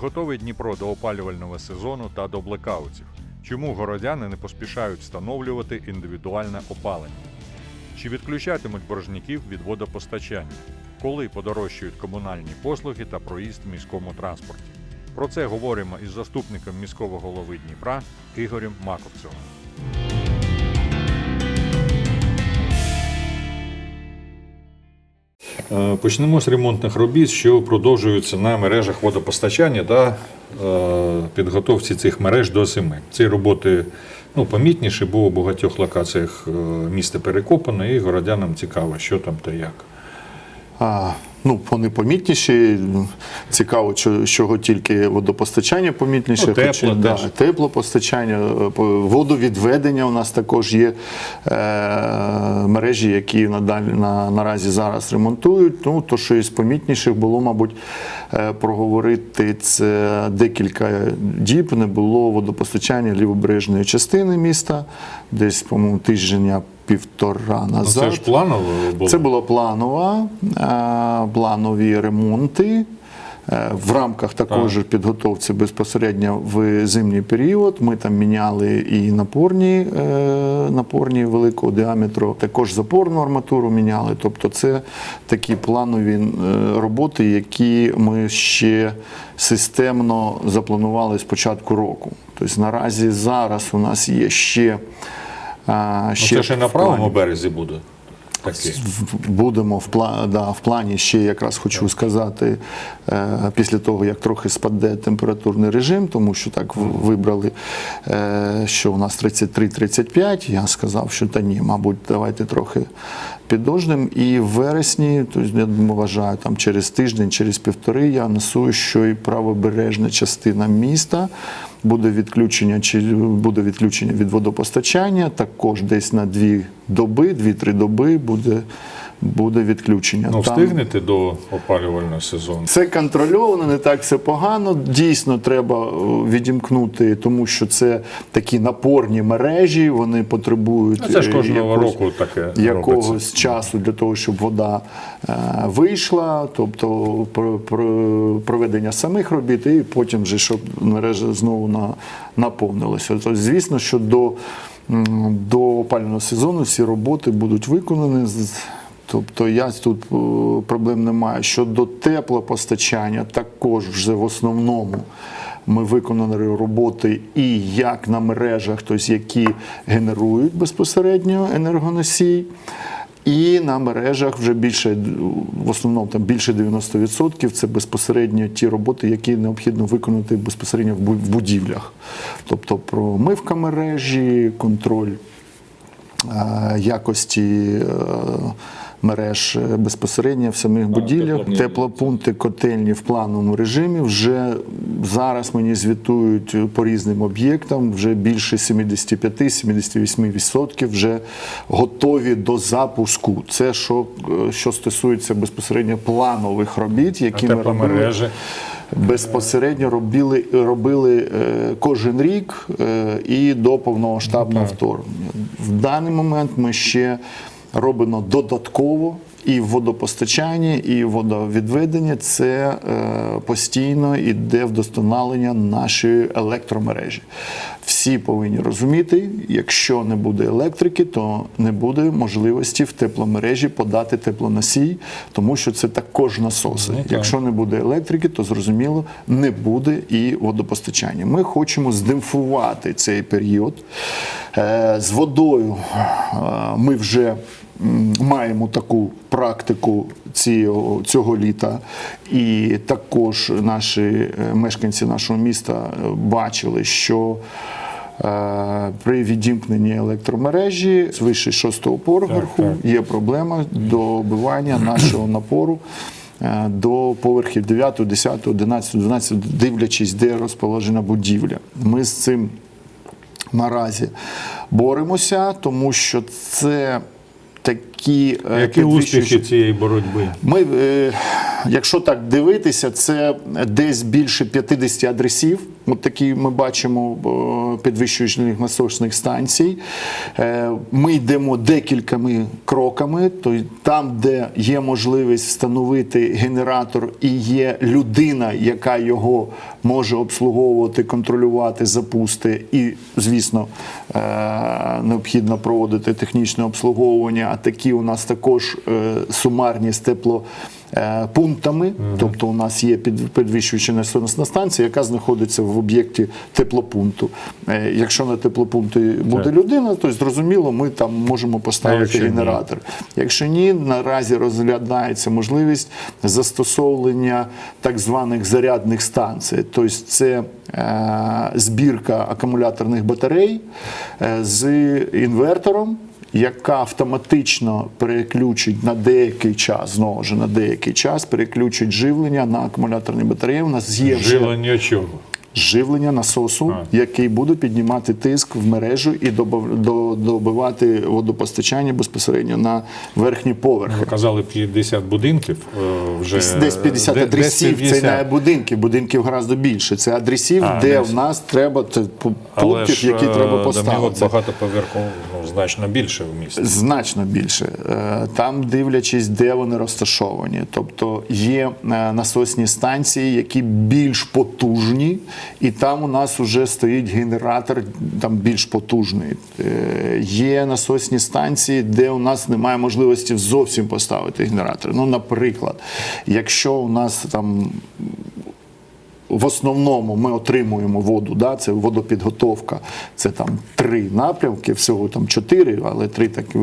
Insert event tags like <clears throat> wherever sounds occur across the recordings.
готовий Дніпро до опалювального сезону та до блекаутів? Чому городяни не поспішають встановлювати індивідуальне опалення? Чи відключатимуть боржників від водопостачання? Коли подорожчають комунальні послуги та проїзд в міському транспорті? Про це говоримо із заступником міського голови Дніпра Ігорем Маковцевим. Почнемо з ремонтних робіт, що продовжуються на мережах водопостачання та е, підготовці цих мереж до зими. Ці роботи ну, помітніші, бо у багатьох локаціях е, місто перекопано, і городянам цікаво, що там та як. Ну, вони помітніші. Цікаво, чого тільки водопостачання помітніше. Ну, тепло хоча, да, теплопостачання, е, водовідведення у нас також є е, мережі, які надалі, на, наразі зараз ремонтують. Ну, то, що із помітніших було, мабуть, е, проговорити це декілька діб. Не було водопостачання лівобережної частини міста, десь, по-моєму, тижня півтора назад. це ж планово було. Це була планова, е, планові ремонти. Е, В рамках також підготовці безпосередньо в зимній період ми там міняли і напорні, е, напорні великого діаметру, також запорну арматуру міняли. Тобто це такі планові роботи, які ми ще системно запланували з початку року. Тобто наразі зараз у нас є ще. Ну, це ще на правому березі буде. Таке. в- будемо в пла- да, в плані ще якраз хочу сказати, е, після того як трохи спаде температурний режим, тому що так вибрали, е, що у нас 33-35, я сказав, що та ні, мабуть, давайте трохи підождемо. І в вересні, тобто, я вважаю, там через тиждень, через півтори я анонсую, що і правобережна частина міста. Буде відключення чи буде відключення від водопостачання, також десь на дві доби, дві-три доби буде, буде відключення. Ну, Там- встигнете до опалювального сезону. це контрольовано, не так все погано. Дійсно, треба е, відімкнути, тому що це такі напорні мережі, вони потребують Ну, Це ж е, кожного якось- року таке якогось робиться. часу для того, щоб вода е, вийшла, тобто про- про- проведення самих робіт, і потім вже щоб мережа знову на, наповнилася. Тобто, звісно, що до, до опалювального сезону всі роботи будуть виконані. Тобто я тут е, проблем немає. Щодо теплопостачання, також вже в основному ми виконали роботи і як на мережах, тобто які генерують безпосередньо енергоносій. І на мережах вже більше, в основному там більше 90% це безпосередньо ті роботи, які необхідно виконати безпосередньо в будівлях. Тобто промивка мережі, контроль е, якості е, мереж е, безпосередньо в самих будівлях, теплопункти. котельні в плановому режимі. Вже зараз мені звітують по різним об'єктам, вже більше 75-78% вже готові до запуску. Це що, е, що стосується безпосередньо планових робіт, А які ми робили безпосередньо робили, робили е, кожен рік е, і до повномасштабного вторгнення. В даний момент ми ще робимо додатково. І в водопостачанні, і в водовідведенні це е, постійно йде вдосконалення нашої електромережі. Всі повинні розуміти, якщо не буде електрики, то не буде можливості в тепломережі подати теплоносій, тому що це також насоси. Ну, так. Якщо не буде електрики, то зрозуміло не буде і водопостачання. Ми хочемо здимфувати цей період. Е, З водою е, ми вже маємо таку практику цього, цього літа, і також наші е, мешканці нашого міста е, бачили, що е, при відімкненні електромережі вище шостого поверху є проблема добивання нашого напору до поверхів 9, 10, 11, 12, дивлячись, де розположена будівля. Ми з цим наразі боремося, тому що це такі е, Які підвищуючі- успіхи цієї боротьби? ми е, якщо так дивитися, це десь більше 50 адресів. От такі ми бачимо е, підвищувачних насосних станцій. Е, Ми йдемо декількома кроками. Тобто там, де є можливість встановити генератор і є людина, яка його може обслуговувати, контролювати, запусти, і, звісно, е, необхідно проводити технічне обслуговування. А такі у нас також сумарні з тепло. Е, Пунктами, тобто у нас є підвищуюча насосна станція, яка знаходиться в об'єкті теплопункту. Е, Якщо на теплопункті буде людина, то зрозуміло, ми там можемо поставити генератор. Якщо ні, наразі розглядається можливість застосовування так званих зарядних станцій. Тобто це е, збірка акумуляторних батарей з інвертором. Яка автоматично переключить на деякий час, знову ж на деякий час переключить живлення на акумуляторні батареї. У нас є вже Живлення чого? живлення насосу, А. який буде піднімати тиск в мережу і добивати водопостачання безпосередньо на верхні поверхи. Ви казали 50 будинків. е, Вже Десь 50 де- адресів, десь це не будинків, будинків гораздо більше. Це адресів, А, де десь. в нас треба це пу- пунктів, які е, треба поставити. багатоповерхових ну, значно більше в місті. Значно більше. Е, Там дивлячись, де вони розташовані. Тобто є е, насосні станції, які більш потужні, і там у нас вже стоїть генератор там більш потужний. Е, Є насосні станції, де у нас немає можливості зовсім поставити генератор. Ну, наприклад, якщо у нас там в основному ми отримуємо воду, да, це водопідготовка, це там три напрямки, всього там чотири, але три такі е,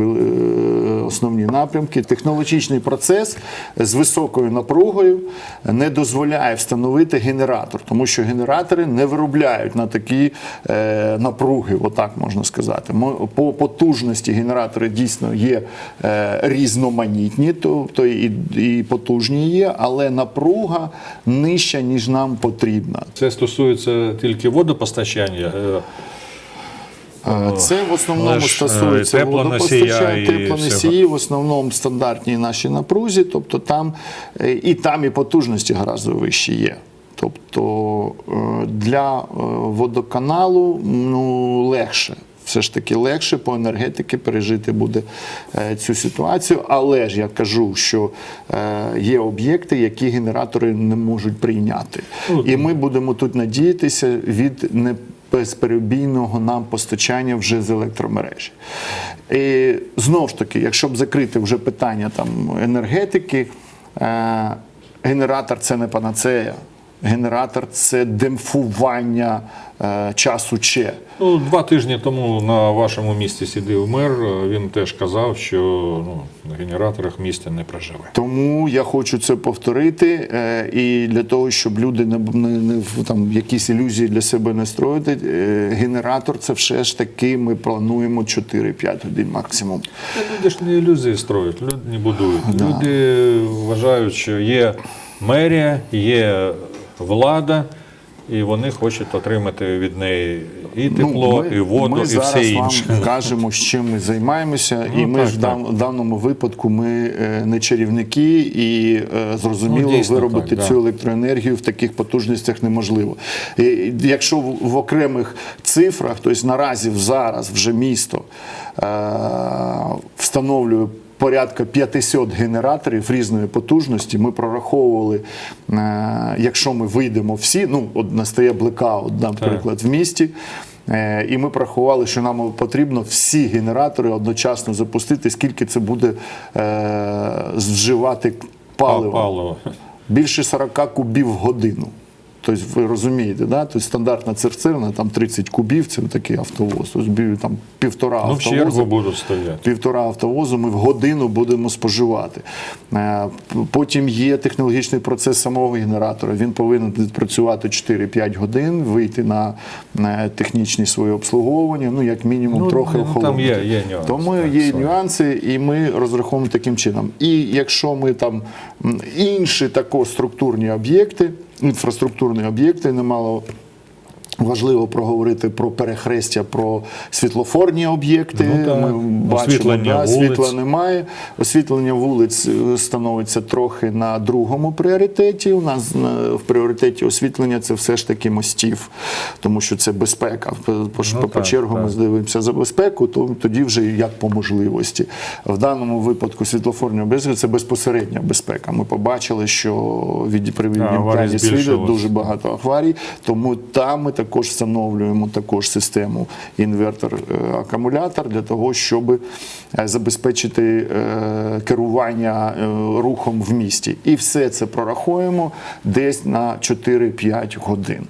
основні напрямки. Технологічний процес з високою напругою не дозволяє встановити генератор, тому що генератори не виробляють на такі е, напруги, отак можна сказати. Ми- По потужності генератори дійсно є е, різноманітні, тобто і, і потужні є, але напруга нижча, ніж нам потрібна. Це стосується тільки водопостачання. е, Це в основному ж, е, стосується водопостачання, теплоносії, в основному стандартні наші напрузі, тобто там е, і там і потужності гораздо вищі є. Тобто для водоканалу ну, легше. Все ж таки легше по енергетики пережити буде е, цю ситуацію. Але ж я кажу, що е, є об'єкти, які генератори не можуть прийняти. І ми будемо тут надіятися від не безперебійного нам постачання вже з електромережі. І знову ж таки, якщо б закрити вже питання там енергетики, е, генератор це не панацея. Генератор це демпфування е, часу Че. Ну, два тижні тому на вашому місці сидів мер. е, Він теж казав, що ну, на генераторах місто не проживе. Тому я хочу це повторити. е, І для того, щоб люди не, не, не там якісь ілюзії для себе не строїти, е, генератор це все ж таки ми плануємо 4-5 годин максимум. Люди ж не ілюзії строять, люди не будують. Люди вважають, що є мерія, є влада, і вони хочуть отримати від неї і тепло, Ну, ми, і воду, ми і зараз все інше. вам <laughs> кажемо, з чим ми займаємося, і Ну, ми так, ж в даному випадку ми е, не чарівники, і е, зрозуміло, Ну, дійсно виробити так, цю да. електроенергію в таких потужностях неможливо. І, якщо в, в окремих цифрах, тобто наразі зараз вже місто е, встановлює. Порядка 500 генераторів різної потужності. Ми прораховували, е, якщо ми вийдемо всі, ну от настає блекаут, наприклад, в місті. Е, І ми порахували, що нам потрібно всі генератори одночасно запустити, скільки це буде е, палива. Паливо. Більше 40 кубів в годину. Тобто ви розумієте, да? тобто стандартна цирцерна, там 30 кубів, це такий автовоз. Тобто там півтора Ну, автовоза будуть стояти. півтора автовозу ми в годину будемо споживати. Е, Потім є технологічний процес самого генератора. Він повинен відпрацювати 4-5 годин, вийти на технічні свої обслуговування, ну як мінімум Ну, трохи ну, там є- є нюанси, Тому так, є свої. нюанси, і ми розраховуємо таким чином. І якщо ми там інші тако структурні об'єкти, інфраструктурні об'єкти немало Важливо проговорити про перехрестя, про світлофорні об'єкти. Ну. Ми бачимо, Освітлення да, вулиць. світла немає. Освітлення вулиць е, становиться трохи на другому пріоритеті. У нас е, в пріоритеті освітлення це все ж таки мостів, тому що це безпека. Ну, по так, чергу ми так. дивимося за безпеку, то тоді вже як по можливості. В даному випадку світлофорні об'єкти це безпосередня безпека. Ми побачили, що від при світла дуже багато аварій, тому там ми також встановлюємо також систему інвертор-акумулятор для того, щоб е, забезпечити е, керування е, рухом в місті. І все це прорахуємо десь на 4-5 годин.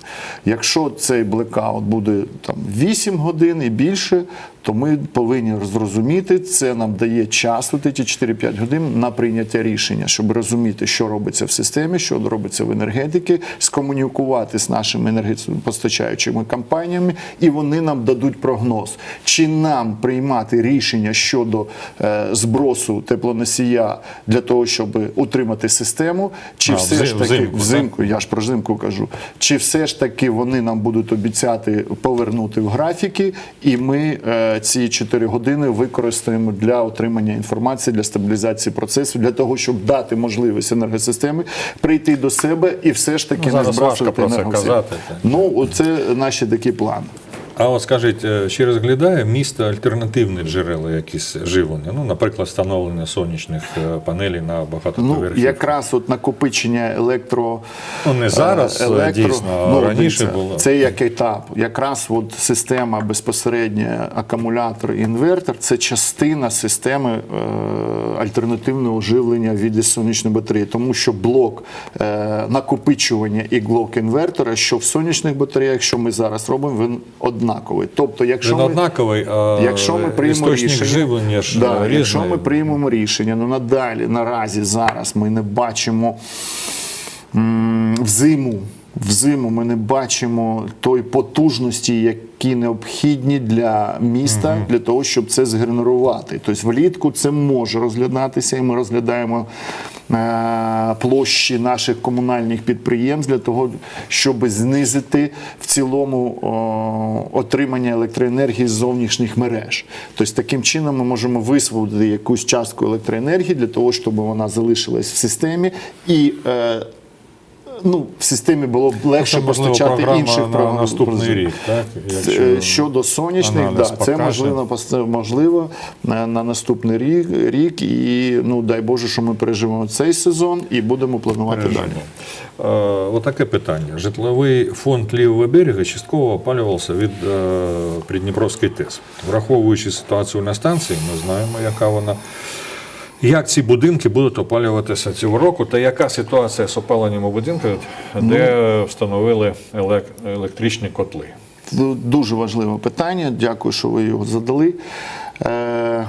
Якщо цей блекаут буде там 8 годин і більше, то ми повинні зрозуміти, це нам дає час, от ці 4-5 годин на прийняття рішення, щоб розуміти, що робиться в системі, що робиться в енергетиці, скомунікувати з нашими енергопостачаючими компаніями, і вони нам дадуть прогноз, чи нам приймати рішення щодо е, збросу теплоносія для того, щоб утримати систему, чи А, все взим- ж таки взимку, взимку, я ж про зимку кажу, чи все ж таки вони нам будуть обіцяти повернути в графіки, і ми е, ці 4 години використаємо для отримання інформації, для стабілізації процесу, для того, щоб дати можливість енергосистеми прийти до себе і все ж таки Ну, не збрасувати енергосистему. казати. Ну, це наші такі плани. А от скажіть, е, чи розглядає місто альтернативні джерела якісь живлення? Ну, наприклад, встановлення сонячних е, панелей на Ну, якраз от накопичення електро Ну, не зараз, е, дійсно, а ну, раніше дивіться, було. Це як етап. Якраз от система безпосередньо акумулятор і інвертор це частина системи е, альтернативного живлення в віді сонячної батареї, тому що блок е, накопичування і блок інвертора, що в сонячних батареях, що ми зараз робимо, він однаковий. Тобто, якщо Він ми, однаковий, а Якщо ми приймемо рішення, живлення ж да, різний. якщо ми приймемо рішення, ну надалі наразі зараз ми не бачимо взиму. Взиму ми не бачимо той потужності, які необхідні для міста для того, щоб це згенерувати. Тобто влітку це може розглядатися, і ми розглядаємо е, площі наших комунальних підприємств для того, щоб знизити в цілому о, отримання електроенергії з зовнішніх мереж. Тобто таким чином ми можемо висвободити якусь частку електроенергії для того, щоб вона залишилась в системі і. Е, Ну, в системі було б легше Це, постачати інших на наступний рік, так? Якщо Щодо сонячних, да, це можливо можливо на, на наступний рік, рік, і ну дай Боже, що ми переживемо цей сезон і будемо планувати Переживемо. далі. Е, Отаке питання. Житловий фонд лівого берега частково опалювався від е, Придніпровської ТЕС. Враховуючи ситуацію на станції, ми знаємо, яка вона. Як ці будинки будуть опалюватися цього року, та яка ситуація з опаленням у будинку, де встановили елек- електричні котли? Дуже важливе питання. Дякую, що ви його задали. Е,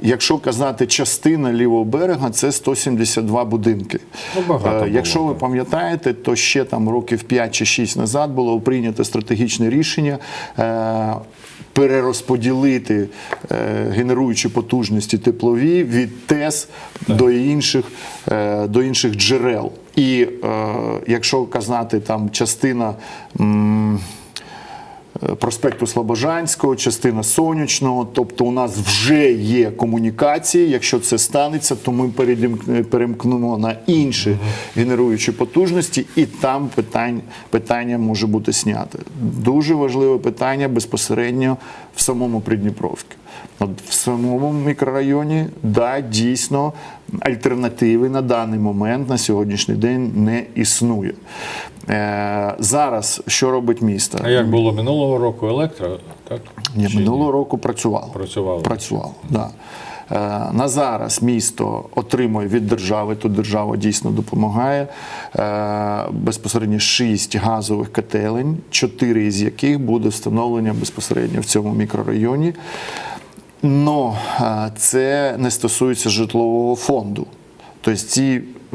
якщо казати частина лівого берега, це 172 будинки. Ну, багато Е, було, якщо ви пам'ятаєте, то ще там років 5 чи 6 назад було прийнято стратегічне рішення. Е, Перерозподілити е, генеруючі потужності теплові від ТЕС до інших, е, до інших джерел. І е, якщо казати там частина м, проспекту Слобожанського, частина Сонячного. Тобто у нас вже є комунікації. Якщо це станеться, то ми передім- перемкнемо на інші генеруючі потужності, і там питань, питання може бути знято. Дуже важливе питання безпосередньо в самому Придніпровську. От в самому мікрорайоні, да, дійсно, альтернативи на даний момент, на сьогоднішній день не існує. Е, зараз що робить місто? А як було минулого року електро, так? Ні, Чи минулого року працювало. Працювало. Працювало, да. Е, На зараз місто отримує від держави, то держава дійсно допомагає. Е, Безпосередньо шість газових котелень, чотири із яких буде встановлення безпосередньо в цьому мікрорайоні. Но це не стосується житлового фонду. Тобто ці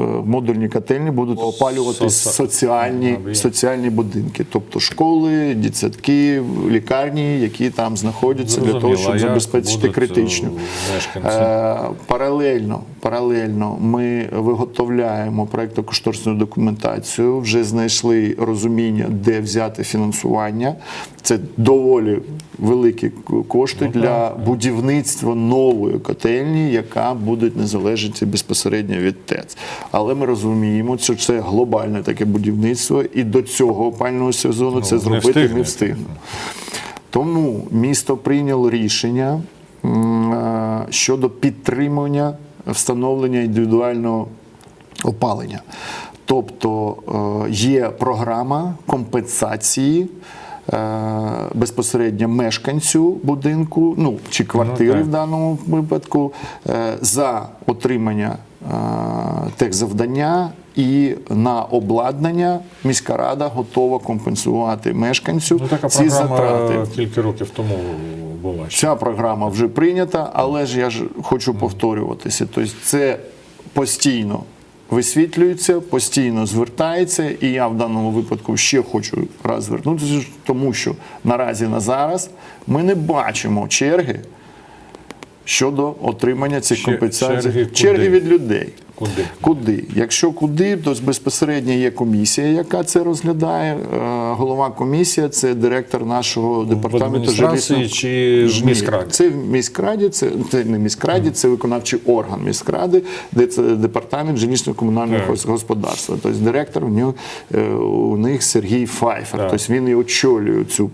е, модульні котельні будуть опалювати соціальні, соціальні будинки, тобто школи, дітсадки, лікарні, які там знаходяться для того, щоб забезпечити критичну. е, мешканці? Е, Паралельно, паралельно ми виготовляємо проєктно-кошторисну документацію, вже знайшли розуміння, де взяти фінансування. Це доволі великі кошти для будівництва нової котельні, яка буде не залежати безпосередньо від ТЕЦ. Але ми розуміємо, що це глобальне таке будівництво, і до цього опального сезону це зробити не встигне. Тому місто прийняло рішення е, щодо підтримання встановлення індивідуального опалення. Тобто е, є програма компенсації. е, Безпосередньо мешканцю будинку, ну чи квартири так. в даному випадку, е, за отримання е, техзавдання і на обладнання міська рада готова компенсувати мешканцю Ну, така ці програма затрати. кілька років тому була. ще. Ця програма вже прийнята, але ж я ж хочу повторюватися. Тобто це постійно висвітлюється, постійно звертається, і я в даному випадку ще хочу раз звернутися, тому що наразі на зараз ми не бачимо черги щодо отримання цих компенсацій. черги черги від людей. Куди? Куди? Якщо куди, то безпосередньо є комісія, яка це розглядає. Е, Голова комісії це директор нашого департаменту жилищного- чи в міськраді? Це в міськраді, це, це не міськраді, це виконавчий орган міськради, де це департамент жилищно-комунального господарства. Тобто директор у нього е, у них Сергій Файфер. Так. Тобто він і очолює цю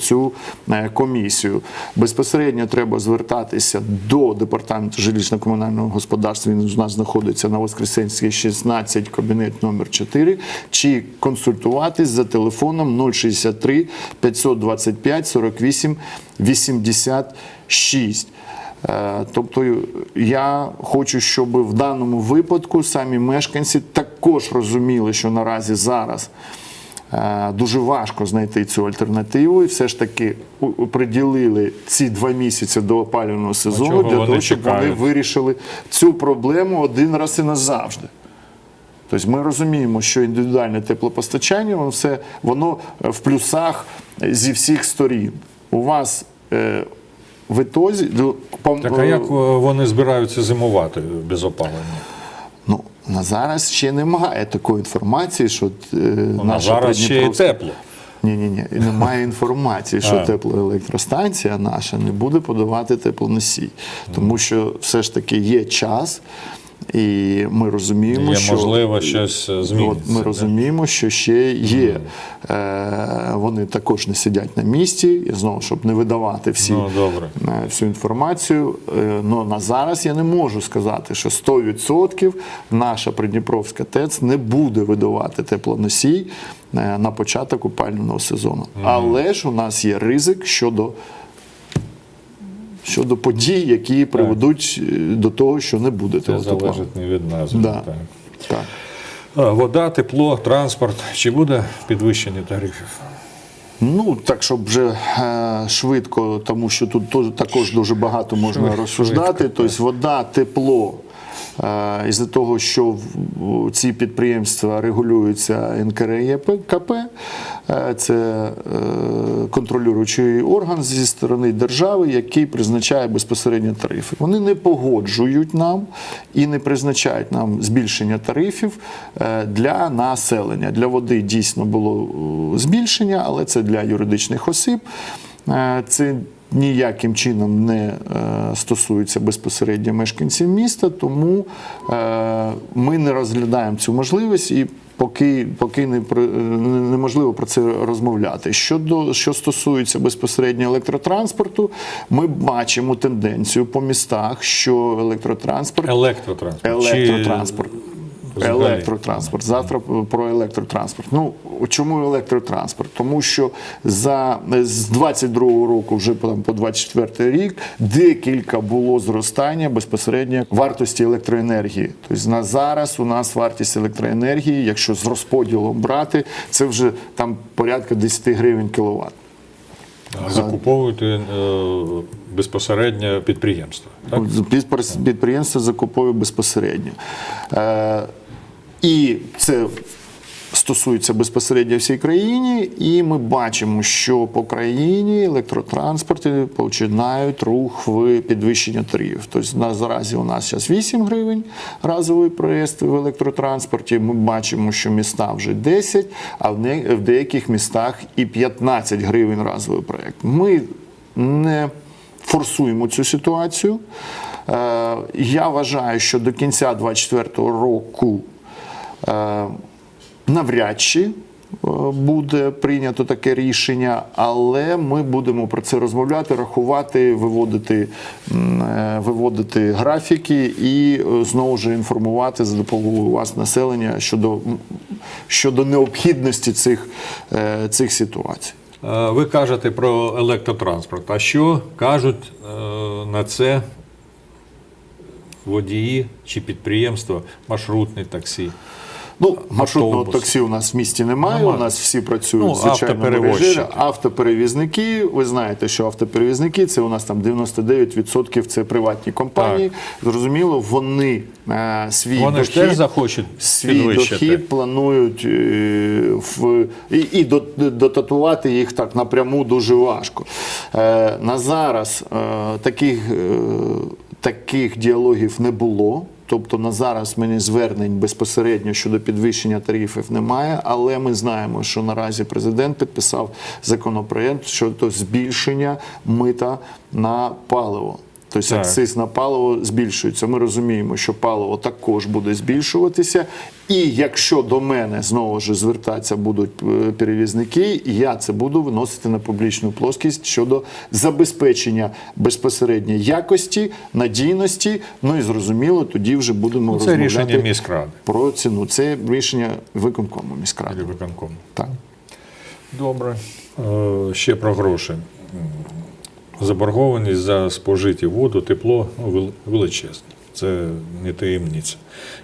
цю е, комісію. Безпосередньо треба звертатися до департаменту жилищно-комунального господарства. Він у нас знаходиться на Воскресенській 16, кабінет номер 4, чи консультуватись за телефоном 063 525 48 86. Е, Тобто я хочу, щоб в даному випадку самі мешканці також розуміли, що наразі зараз дуже важко знайти цю альтернативу, і все ж таки приділили ці два місяці до опалювального сезону для того, щоб вони вирішили цю проблему один раз і назавжди. Тобто ми розуміємо, що індивідуальне теплопостачання, воно все воно е, в плюсах е, зі всіх сторін. У вас е, в ітозі, Так а як е, вони збираються зимувати без опалення? На зараз ще немає такої інформації, що е, На наша зараз ще й тепло. Ні, ні, ні. Немає <laughs> інформації, що теплоелектростанція наша не буде подавати теплоносій, тому що все ж таки є час, і ми розуміємо, Є що можливо щось е, зміниться. Ми розуміємо, що ще є. Е, вони також не сидять на місці, і знову, щоб не видавати всі, Ну, добре. е, всю інформацію. Е, ну, на зараз я не можу сказати, що 100% наша Придніпровська ТЕЦ не буде видавати теплоносій е, на початок опалювального сезону. Але ж у нас є ризик щодо. Щодо подій, які приведуть е, до того, що не буде Це залежить не від нас. Да. Так. Так. Вода, тепло, транспорт. Чи буде підвищення тарифів? Ну так, щоб вже е, швидко, тому що тут також дуже багато можна Швидко, розсуждати. швидко, Тобто вода, тепло. Е, із-за того, що ці підприємства регулюються НКРЕКП, е, це е, контролюючий орган зі сторони держави, який призначає безпосередньо тарифи. Вони не погоджують нам і не призначають нам збільшення тарифів е, для населення. Для води дійсно було збільшення, але це для юридичних осіб. Це ніяким чином не е, стосується безпосередньо мешканців міста, тому е, ми не розглядаємо цю можливість і. Поки, поки не е, неможливо про це розмовляти. Щодо що стосується безпосередньо електротранспорту, ми бачимо тенденцію по містах, що електротранспорт Електротранспорт. Електротранспорт. взагалі? Електротранспорт. Завтра про електротранспорт. Ну чому електротранспорт? Тому що за з 22-го року, вже по, там, по 24 рік, декілька було зростання безпосередньо вартості електроенергії. Тобто на зараз у нас вартість електроенергії, якщо з розподілом брати, це вже там порядка 10 гривень кіловат. закуповують е, безпосередньо підприємства. Так? Підприємство- Підприємство закуповує безпосередньо. Е, і це стосується безпосередньо всій країні, і ми бачимо, що по країні електротранспорти починають рух в підвищення тарифів. Тобто на заразі у нас зараз 8 гривень разовий проїзд в електротранспорті. Ми бачимо, що міста вже 10, а в не- в деяких містах і 15 гривень разовий проєкт. Ми не форсуємо цю ситуацію. Е, Я вважаю, що до кінця 2024 року навряд чи е, буде прийнято таке рішення, але ми будемо про це розмовляти, рахувати, виводити, е, виводити графіки і е, знову ж інформувати за допомогою вас населення щодо, щодо необхідності цих, е, цих ситуацій. Е, Ви кажете про електротранспорт. А що кажуть е, на це водії чи підприємства, маршрутні таксі? Ну, маршрутного Автобус. таксі у нас в місті немає. Немає. У нас всі працюють Ну, автоперевозчики. режимі. Автоперевізники. Ви знаєте, що автоперевізники це у нас там 99% це приватні компанії. Зрозуміло, вони е, свій Вони дохід, теж захочуть свій підвищити. дохід планують е, в і, і дотатувати їх так напряму дуже важко. Е, на зараз е, таких, е, таких діалогів не було. Тобто на зараз мені звернень безпосередньо щодо підвищення тарифів немає, але ми знаємо, що наразі президент підписав законопроект щодо збільшення мита на паливо. Тобто Так. акциз на паливо збільшується. Ми розуміємо, що паливо також буде збільшуватися. І якщо до мене знову ж звертатися будуть е, перевізники, я це буду виносити на публічну плоскість щодо забезпечення безпосередньо якості, надійності. Ну і зрозуміло, тоді вже будемо Ну, Це розмовляти рішення міськради про ціну. Це рішення виконкому міськради. виконкому. Так. Добре. Е, Ще про гроші. Заборгованість за спожиті воду, тепло ну, вел- величезна. Це не таємниця.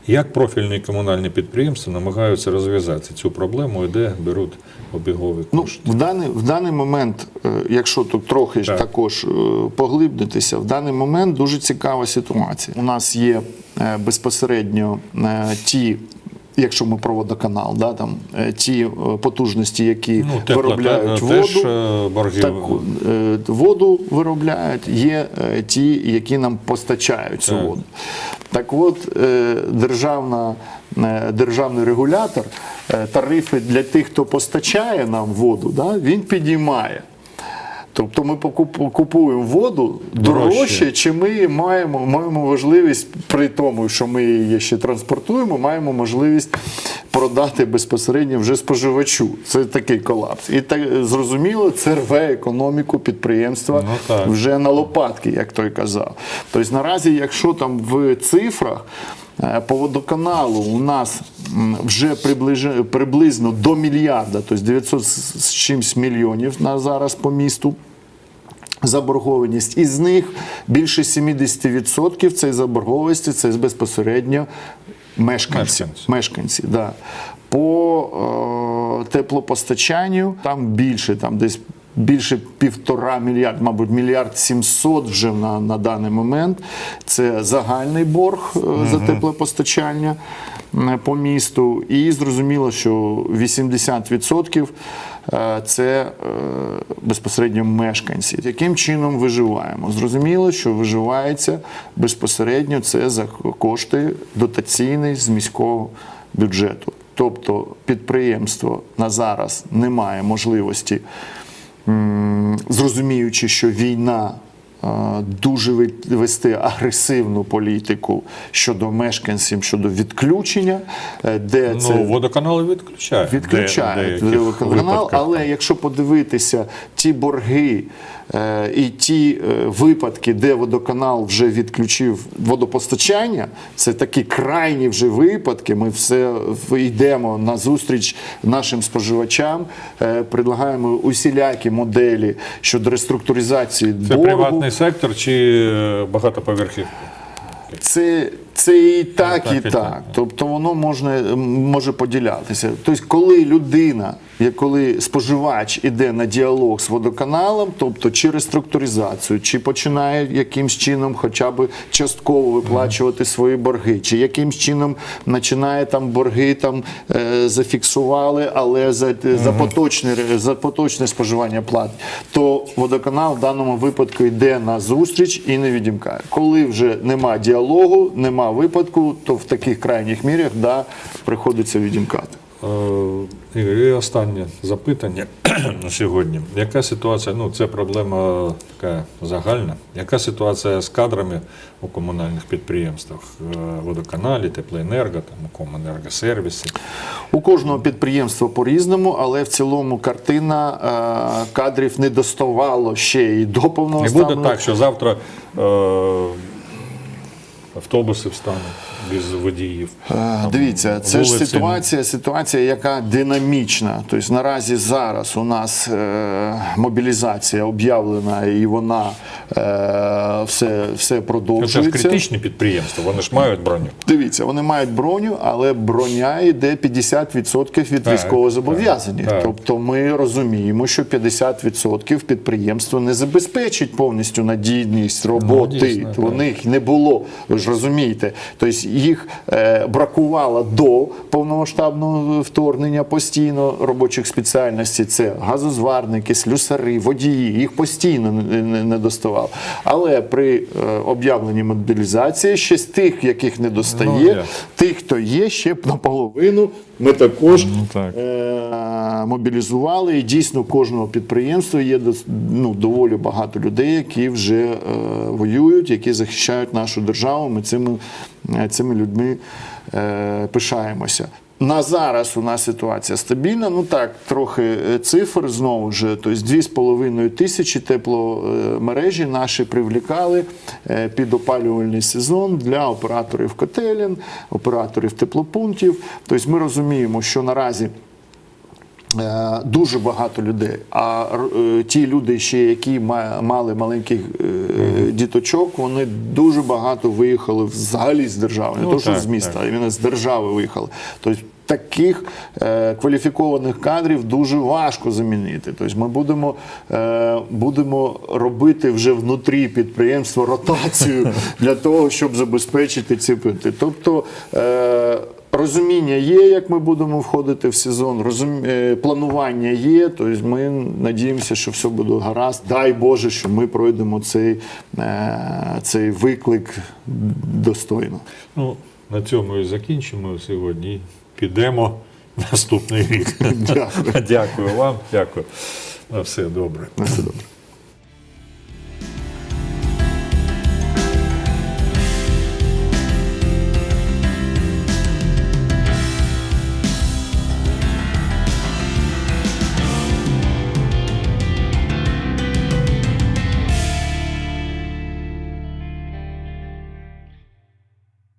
Як профільні комунальні підприємства намагаються розв'язати цю проблему і де беруть обігові Ну, в даний, в даний момент, е, якщо тут трохи Так. також е, поглибнитися, в даний момент дуже цікава ситуація. У нас є е, безпосередньо ті. Якщо ми про водоканал, да, там е, ті е, потужності, які Ну, тепло, виробляють те- воду, теж е, борги. так, е, воду виробляють, є е, ті, які нам постачають цю Так. воду. Так от, е, державна, е, державний регулятор е, тарифи для тих, хто постачає нам воду, да, він підіймає. Тобто ми купуємо воду Дорожче. дорожче, чи ми маємо, маємо можливість, при тому, що ми її ще транспортуємо, маємо можливість продати безпосередньо вже споживачу. Це такий колапс. І так зрозуміло, це рве економіку підприємства Ну, вже на лопатки, як той казав. Тобто наразі, якщо там в цифрах. е, По водоканалу у нас вже приблизно до мільярда, тобто 900 з чимсь мільйонів на зараз по місту заборгованість. Із них більше 70% цієї заборгованості це безпосередньо мешканці. Мешканці. мешканці да. По е, теплопостачанню там більше, там десь більше півтора мільярд, мабуть, мільярд сімсот вже на, на даний момент. Це загальний борг е, за теплопостачання е, по місту. І зрозуміло, що 80% е, це е, безпосередньо мешканці. Яким чином виживаємо? Зрозуміло, що виживається безпосередньо це за кошти дотаційні з міського бюджету. Тобто підприємство на зараз не має можливості, зрозуміючи, що війна. Дуже вести агресивну політику щодо мешканців, щодо відключення, е, де це Ну, водоканали відключають. відключають водоканал, канал, але якщо подивитися ті борги і ті е, випадки, де водоканал вже відключив водопостачання, це такі крайні вже випадки. Ми все йдемо на зустріч нашим споживачам, е, предлагаємо усілякі моделі щодо реструктуризації Це боргу. приватний сектор чи е, багатоповерхівка? Це, це і так, так, і так. так. Тобто воно можна, може поділятися. Тобто, коли людина як коли споживач іде на діалог з водоканалом, тобто чи реструктуризацію, чи починає якимсь чином хоча б частково виплачувати свої борги, чи якимсь чином починає там борги там е, зафіксували, але за, за, поточне, за поточне споживання плат, то водоканал в даному випадку йде на зустріч і не відімкає. Коли вже нема діалогу, нема випадку, то в таких крайніх мірях да, приходиться відімкати. Е, Ігор, і останнє запитання <clears throat> на сьогодні. Яка ситуація? Ну, це проблема така загальна. Яка ситуація з кадрами у комунальних підприємствах? Е, Водоканалі, теплоенерго, там, комунергосервіси? У кожного підприємства по-різному, але в цілому картина е, кадрів не доставало ще і до Не повного буде так, що завтра автобуси встануть без водіїв. Е, Там Дивіться, це ж ситуація, ситуація, яка динамічна. Тобто наразі зараз у нас е, мобілізація об'явлена і вона е, все, все Це ж критичні підприємства, вони ж мають броню. Дивіться, вони мають броню, але броня йде 50% від Так, військовозобов'язаних. Тобто ми розуміємо, що 50% підприємство не забезпечить повністю надійність роботи. Ну, дійсно, У них не було, ж розумієте. Тобто їх е, бракувало до повномасштабного вторгнення постійно робочих спеціальностей. Це газозварники, слюсари, водії. Їх постійно не, доставало. Але при е, об'явленні мобілізації ще з тих, яких не достає, Ну, тих, хто є, ще б наполовину ми також Ну, так. е, мобілізували. І дійсно кожного підприємства є ну, доволі багато людей, які вже е, воюють, які захищають нашу державу. Ми цими, е, цими людьми е, пишаємося. На зараз у нас ситуація стабільна. Ну так, трохи е, цифр знову ж. Тобто 2,5 тисячі тепломережі наші привлікали е, під опалювальний сезон для операторів котелень, операторів теплопунктів. Тобто ми розуміємо, що наразі. Е, Дуже багато людей. А е, ті люди, ще які ма- мали маленьких е, діточок, вони дуже багато виїхали взагалі з держави, не Ну, то що так, з міста, так. а іменно з держави виїхали. Тобто таких е, кваліфікованих кадрів дуже важко замінити. Тобто ми будемо, е, будемо робити вже внутрі підприємства ротацію <laughs> для того, щоб забезпечити ці пункти. Тобто е, Розуміння є, як ми будемо входити в сезон, розум... е, планування є. Тобто ми надіємося, що все буде гаразд. Дай Боже, що ми пройдемо цей, е, цей виклик достойно. Ну, на цьому і закінчимо сьогодні. Підемо наступний рік. <laughs> Дякую. Дякую вам, дякую. На все добре. На все добре.